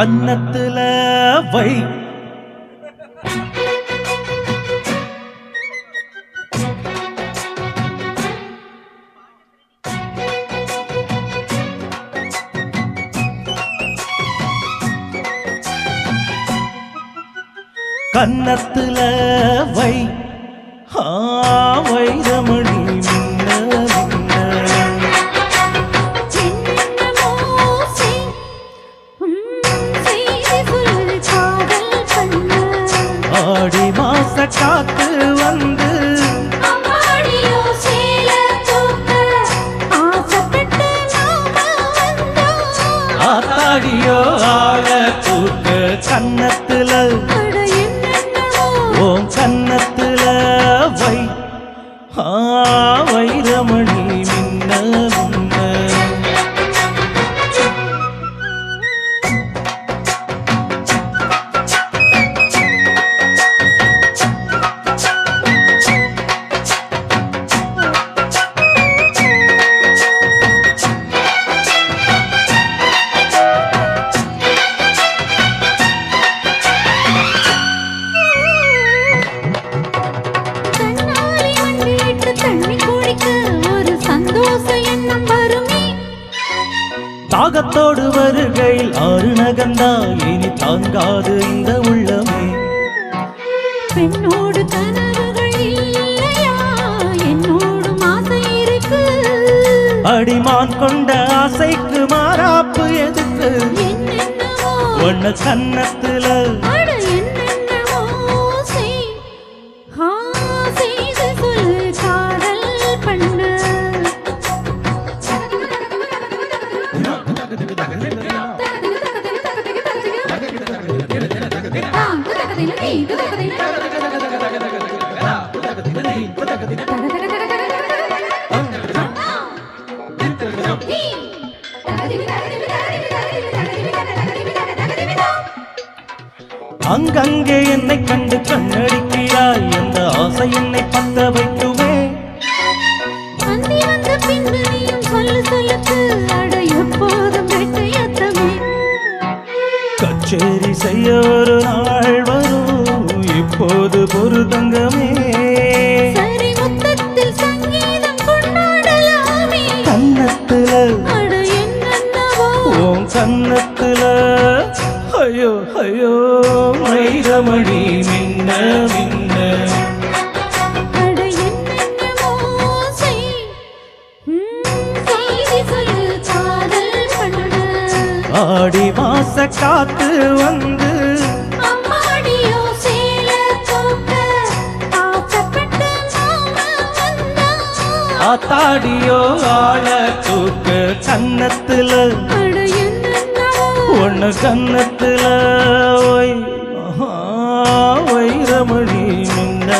கன்னத்துல வை. கன்னத்துல வை. ஆ, வைரமணி ஆள தூக்க கன்னத்துல ஓம் கன்னத்துல வை. ஆ, தாகத்தோடு வருகையில் ஆறு நகந்தா இனி தாங்காது இந்த உள்ளமே. பெண்ணோடு கனவுகள் இல்லையா? என்னோடு ஆசை இருக்கு. அடிமான் கொண்ட ஆசைக்கு மாறாப்பு எதுக்கு? ஒண்ணு கன்னத்துல அங்கங்கே என்னை கண்டு கண்ணடிக்கிறாய் அந்த ஆசை என்னை பத்த கச்சேரி செய்ய ஒரு நாள் வரும். இப்போது பொறு தங்கமே சரி முத்தத்தில் சங்கீதம் கொண்டாடலாமே. கன்னத்துல ஓம் கன்னத்துல ஐயோ ஐயோ. மின்ன மின்ன ஆடி மாச காத்து வந்து. ஆத்தாடியோ ஆள தூக்கு கன்னத்துல ஒண்ணு கன்னத்துல ஒய் ஆஹா, வைரமணி மின்ன